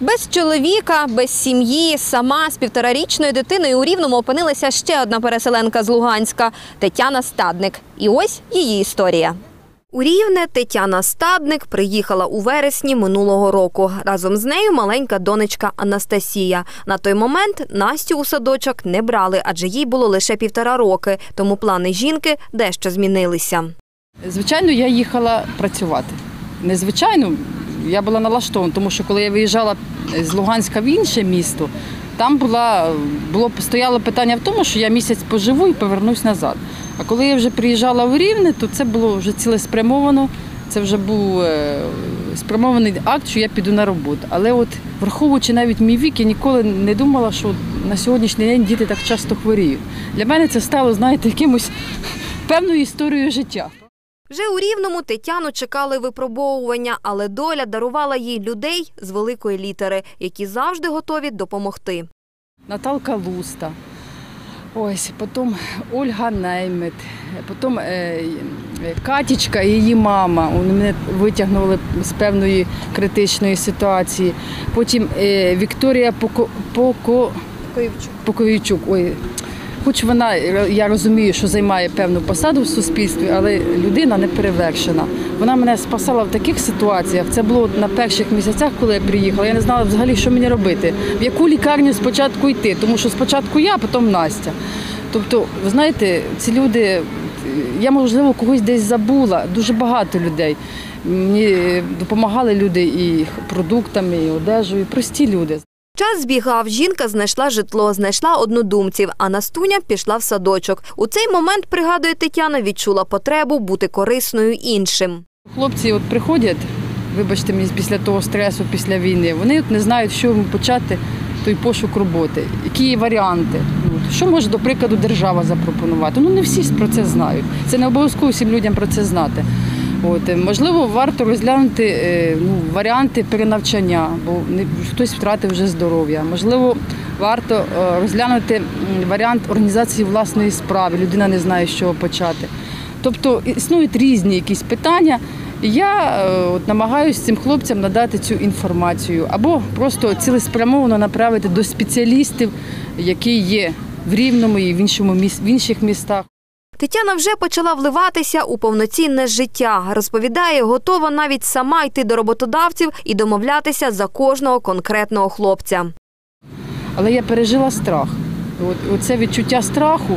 Без чоловіка, без сім'ї, сама з півторарічною дитиною у Рівному опинилася ще одна переселенка з Луганська – Тетяна Стадник. І ось її історія. У Рівне Тетяна Стадник приїхала у вересні минулого року. Разом з нею маленька донечка Анастасія. На той момент Настю у садочок не брали, адже їй було лише півтора роки, тому плани жінки дещо змінилися. Звичайно, я їхала працювати. Незвичайно, я була налаштована, тому що коли я виїжджала з Луганська в інше місто, там була, було, стояло питання в тому, що я місяць поживу і повернусь назад. А коли я вже приїжджала в Рівне, то це було вже цілеспрямовано, це вже був е, спрямований акт, що я піду на роботу. Але от враховуючи навіть мій вік, я ніколи не думала, що на сьогоднішній день діти так часто хворіють. Для мене це стало, знаєте, якимось певною історією життя. Вже у Рівному Тетяну чекали випробовування, але доля дарувала їй людей з великої літери, які завжди готові допомогти. Наталка Луста, ось, потім Ольга Неймет, потім е, е, Катічка і її мама. Вони мене витягнули з певної критичної ситуації. Потім е, Вікторія Поко, Поко, Поковійчук. Ой, хоч вона, я розумію, що займає певну посаду в суспільстві, але людина не перевершена. Вона мене спасала в таких ситуаціях. Це було на перших місяцях, коли я приїхала. Я не знала взагалі, що мені робити, в яку лікарню спочатку йти, тому що спочатку я, а потім Настя. Тобто, ви знаєте, ці люди, я можливо когось десь забула, дуже багато людей. Мені допомагали люди і продуктами, і одежею, прості люди. Час збігав, жінка знайшла житло, знайшла однодумців, а Настуня пішла в садочок. У цей момент, пригадує Тетяна, відчула потребу бути корисною іншим. Хлопці от приходять, вибачте мені, після того стресу, після війни, вони от не знають, що почати той пошук роботи, які є варіанти. Що може, до прикладу, держава запропонувати? Ну не всі про це знають. Це не обов'язково всім людям про це знати. От, е, можливо, варто розглянути е, ну, варіанти перенавчання, бо не, хтось втратив вже здоров'я. Можливо, варто е, розглянути варіант організації власної справи. Людина не знає, з чого почати. Тобто існують різні якісь питання. Я от, намагаюся цим хлопцям надати цю інформацію або просто цілеспрямовано направити до спеціалістів, які є в Рівному і в, іншому, в інших містах. Тетяна вже почала вливатися у повноцінне життя. Розповідає, готова навіть сама йти до роботодавців і домовлятися за кожного конкретного хлопця. Але я пережила страх. Оце відчуття страху,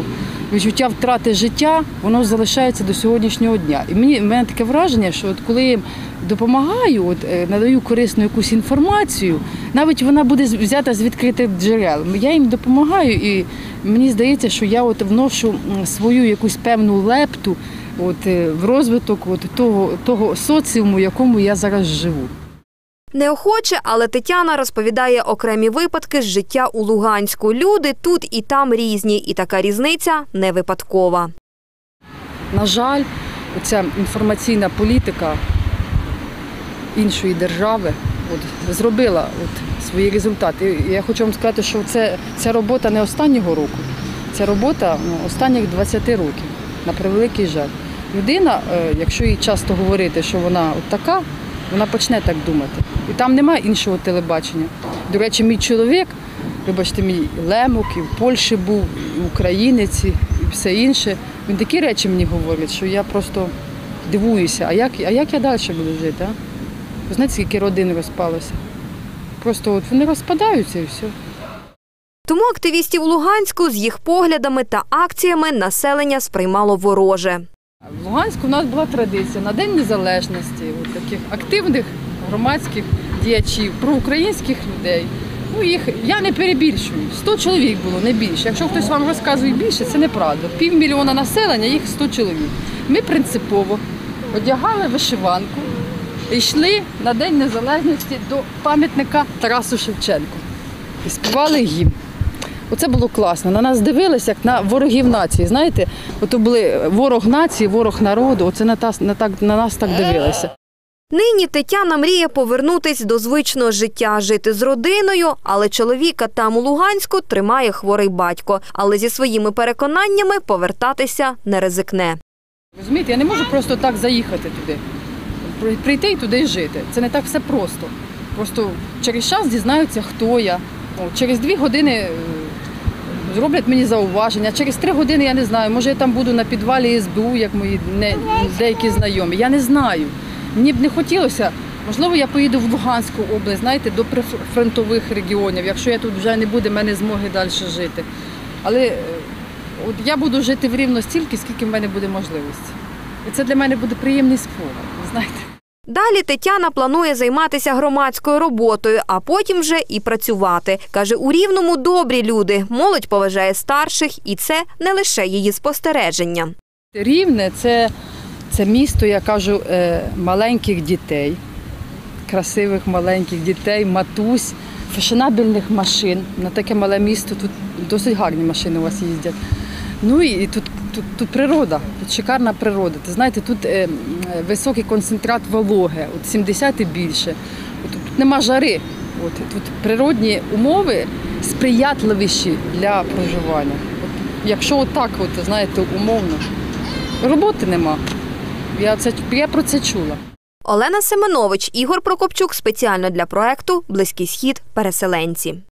відчуття втрати життя, воно залишається до сьогоднішнього дня. І мені в мене таке враження, що от коли їм допомагаю, от, е, надаю корисну якусь інформацію, навіть вона буде взята з відкритих джерел. Я їм допомагаю, і мені здається, що я от вношу свою якусь певну лепту от, е, в розвиток от, того, того соціуму, в якому я зараз живу. Неохоче, але Тетяна розповідає окремі випадки з життя у Луганську. Люди тут і там різні, і така різниця не випадкова. На жаль, ця інформаційна політика іншої держави от, зробила от, свої результати. Я хочу вам сказати, що це, ця робота не останнього року, це робота ну, останніх 20 років, на превеликий жаль. Людина, е, якщо їй часто говорити, що вона от така, вона почне так думати. І там немає іншого телебачення. До речі, мій чоловік, вибачте, мій лемок, і в Польщі був, і українець, і все інше. Він такі речі мені говорить, що я просто дивуюся, а як, а як я далі буду жити? А? Ви знаєте, скільки родин розпалося? Просто от вони розпадаються і все. Тому активістів Луганську з їх поглядами та акціями населення сприймало вороже. В Луганську у нас була традиція на День Незалежності, от таких активних громадських діячів, проукраїнських людей. Ну, їх я не перебільшую. 100 чоловік було, не більше. Якщо хтось вам розказує більше, це неправда. Півмільйона населення, їх 100 чоловік. Ми принципово одягали вишиванку і йшли на День Незалежності до пам'ятника Тарасу Шевченку і співали гімн. Оце було класно. На нас дивилися як на ворогів нації. Знаєте, ото були ворог нації, ворог народу. Оце на, тас- на, так, на нас так дивилися. Нині Тетяна мріє повернутись до звичного життя, жити з родиною, але чоловіка там у Луганську тримає хворий батько. Але зі своїми переконаннями повертатися не ризикне. Розумієте, я не можу просто так заїхати туди. Прийти і туди жити. Це не так все просто. просто через час дізнаються, хто я. Через дві години е, зроблять мені зауваження. Через три години я не знаю. Може, я там буду на підвалі СБУ, як мої деякі знайомі. Я не знаю. Мені б не хотілося. Можливо, я поїду в Луганську область, знаєте, до прифронтових регіонів, якщо я тут вже не буде, в мене змоги далі жити. Але е, от я буду жити в рівно стільки, скільки в мене буде можливості. І це для мене буде приємний спогад, знаєте. Далі Тетяна планує займатися громадською роботою, а потім вже і працювати. Каже, у рівному добрі люди. Молодь поважає старших, і це не лише її спостереження. Рівне це, це місто, я кажу, е, маленьких дітей, красивих маленьких дітей, матусь, фешенабельних машин. На таке мале місто тут досить гарні машини у вас їздять. Ну і, тут, тут, тут природа, тут шикарна природа. Ти знаєте, тут е, е, високий концентрат вологи, от 70 і більше. От, тут нема жари. От, тут природні умови сприятливіші для проживання. От, якщо отак, от, знаєте, умовно, роботи нема. Я, це, я про це чула. Олена Семенович, Ігор Прокопчук спеціально для проекту Близький схід. Переселенці.